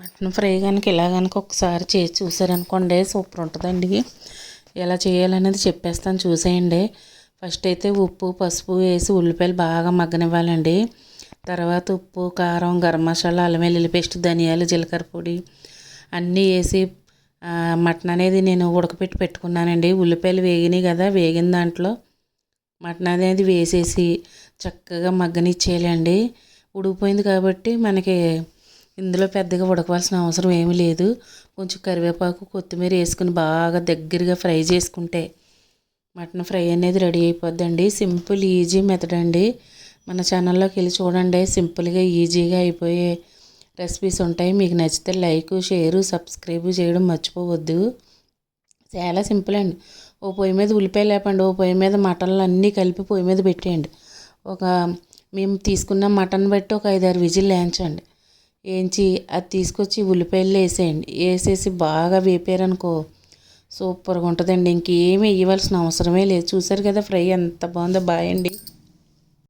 Mutton fry కనుక ఇలా కనుక ఒకసారి చేసి చూసారనుకోండి సూపర్ ఉంటుందండి ఎలా చేయాలనేది చెప్పేస్తాను చూసేయండి. ఫస్ట్ అయితే ఉప్పు పసుపు వేసి ఉల్లిపాయలు బాగా మగ్గనివ్వాలండి. తర్వాత ఉప్పు కారం గరం మసాలా అల్లం వెల్లుల్లి పేస్ట్ ధనియాలు జీలకర్ర పొడి అన్నీ వేసి మటన్ అనేది నేను ఉడకపెట్టి పెట్టుకున్నానండి. ఉల్లిపాయలు వేగినాయి కదా వేగిన దాంట్లో మటన్ అనేది వేసేసి చక్కగా మగ్గనిచ్చేయాలండి. ఉడికిపోయింది కాబట్టి మనకి ఇందులో పెద్దగా ఉడకవలసిన అవసరం ఏమీ లేదు. కొంచెం కరివేపాకు కొత్తిమీర వేసుకుని బాగా దగ్గరగా ఫ్రై చేసుకుంటే మటన్ ఫ్రై అనేది రెడీ అయిపోద్దండి. సింపుల్ ఈజీ మెథడ్ అండి. మన ఛానల్లోకి వెళ్ళి చూడండి. సింపుల్గా ఈజీగా అయిపోయే రెసిపీస్ ఉంటాయి. మీకు నచ్చితే లైక్ షేర్ సబ్స్క్రైబ్ చేయడం మర్చిపోవద్దు. చాలా సింపుల్ అండి. ఓ పొయ్యి మీద ఉల్లిపాయ లేపండి. ఓ పొయ్యి మీద మటన్లు అన్నీ కలిపి పొయ్యి మీద పెట్టేయండి. ఒక మేము తీసుకున్న మటన్ బట్టి ఒక ఐదారు విజిల్ వేయించండి. వేయించి అది తీసుకొచ్చి ఉల్లిపాయలు వేసేయండి. వేసేసి బాగా వేపారనుకో సూపర్గా ఉంటుందండి ఇంకేమి వేయవలసిన అవసరమే లేదు. చూసారు కదా ఫ్రై ఎంత బాగుందో బాయ్ అండి